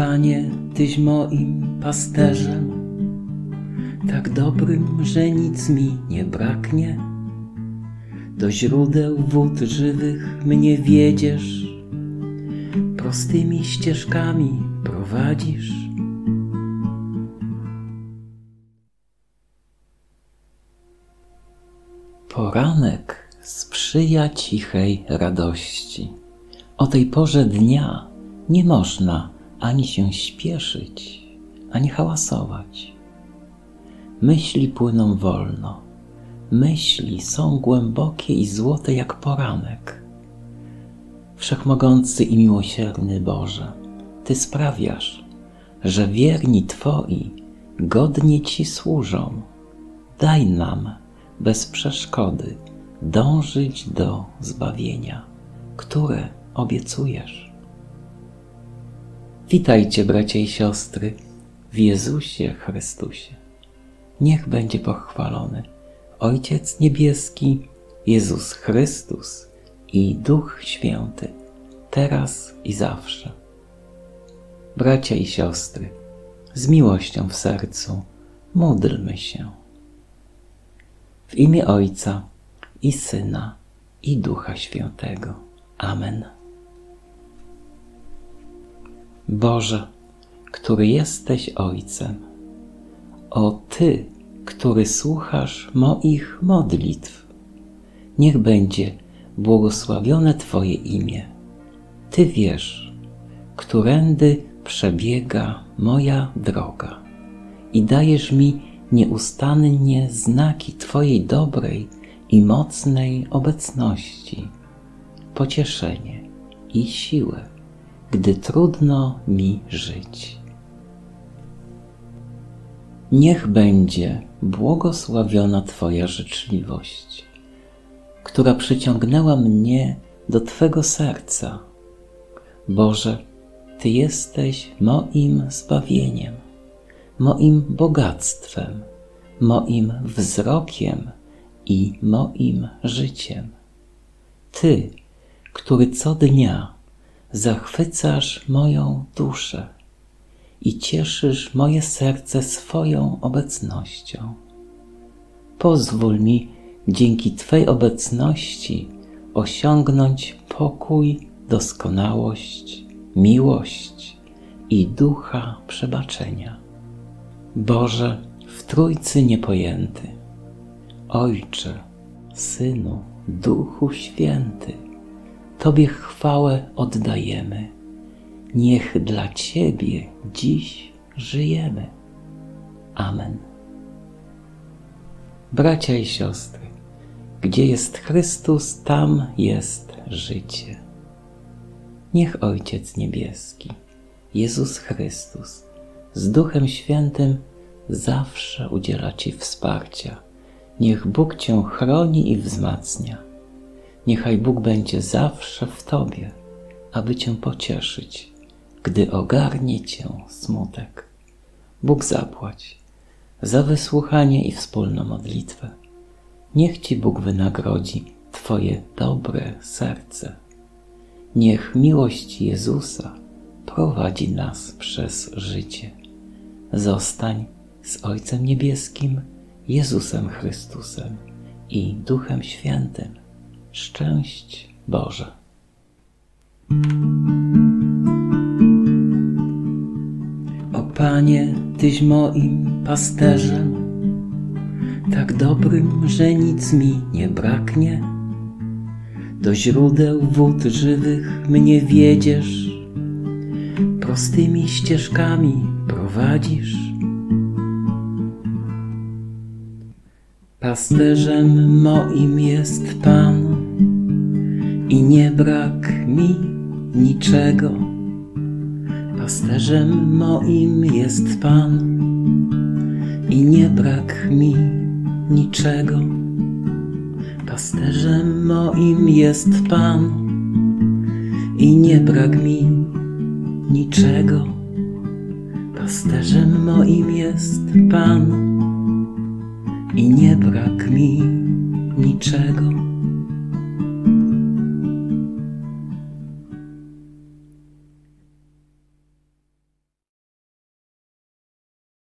Panie, Tyś moim pasterzem, tak dobrym, że nic mi nie braknie. Do źródeł wód żywych mnie wiedziesz, prostymi ścieżkami prowadzisz. Poranek sprzyja cichej radości. O tej porze dnia nie można ani się śpieszyć, ani hałasować. Myśli płyną wolno. Myśli są głębokie i złote jak poranek. Wszechmogący i miłosierny Boże, Ty sprawiasz, że wierni Twoi godnie Ci służą. Daj nam bez przeszkody dążyć do zbawienia, które obiecujesz. Witajcie, bracia i siostry, w Jezusie Chrystusie. Niech będzie pochwalony Ojciec Niebieski, Jezus Chrystus i Duch Święty, teraz i zawsze. Bracia i siostry, z miłością w sercu módlmy się. W imię Ojca i Syna i Ducha Świętego. Amen. Boże, który jesteś Ojcem, o Ty, który słuchasz moich modlitw, niech będzie błogosławione Twoje imię. Ty wiesz, którędy przebiega moja droga i dajesz mi nieustannie znaki Twojej dobrej i mocnej obecności, pocieszenie i siłę, gdy trudno mi żyć. Niech będzie błogosławiona Twoja życzliwość, która przyciągnęła mnie do Twego serca. Boże, Ty jesteś moim zbawieniem, moim bogactwem, moim wzrokiem i moim życiem. Ty, który co dnia zachwycasz moją duszę i cieszysz moje serce swoją obecnością. Pozwól mi dzięki Twej obecności osiągnąć pokój, doskonałość, miłość i ducha przebaczenia. Boże, w Trójcy niepojęty, Ojcze, Synu, Duchu Święty, Tobie chwałę oddajemy. Niech dla Ciebie dziś żyjemy. Amen. Bracia i siostry, gdzie jest Chrystus, tam jest życie. Niech Ojciec Niebieski, Jezus Chrystus, z Duchem Świętym zawsze udziela Ci wsparcia. Niech Bóg Cię chroni i wzmacnia. Niechaj Bóg będzie zawsze w Tobie, aby Cię pocieszyć, gdy ogarnie Cię smutek. Bóg zapłać za wysłuchanie i wspólną modlitwę. Niech Ci Bóg wynagrodzi Twoje dobre serce. Niech miłość Jezusa prowadzi nas przez życie. Zostań z Ojcem Niebieskim, Jezusem Chrystusem i Duchem Świętym. Szczęść Boże. O Panie, Tyś moim pasterzem, tak dobrym, że nic mi nie braknie. Do źródeł wód żywych mnie wiedziesz, prostymi ścieżkami prowadzisz. Pasterzem moim jest Pan i nie brak mi niczego. Pasterzem moim jest Pan i nie brak mi niczego. Pasterzem moim jest Pan i nie brak mi niczego. Pasterzem moim jest Pan i nie brak mi niczego.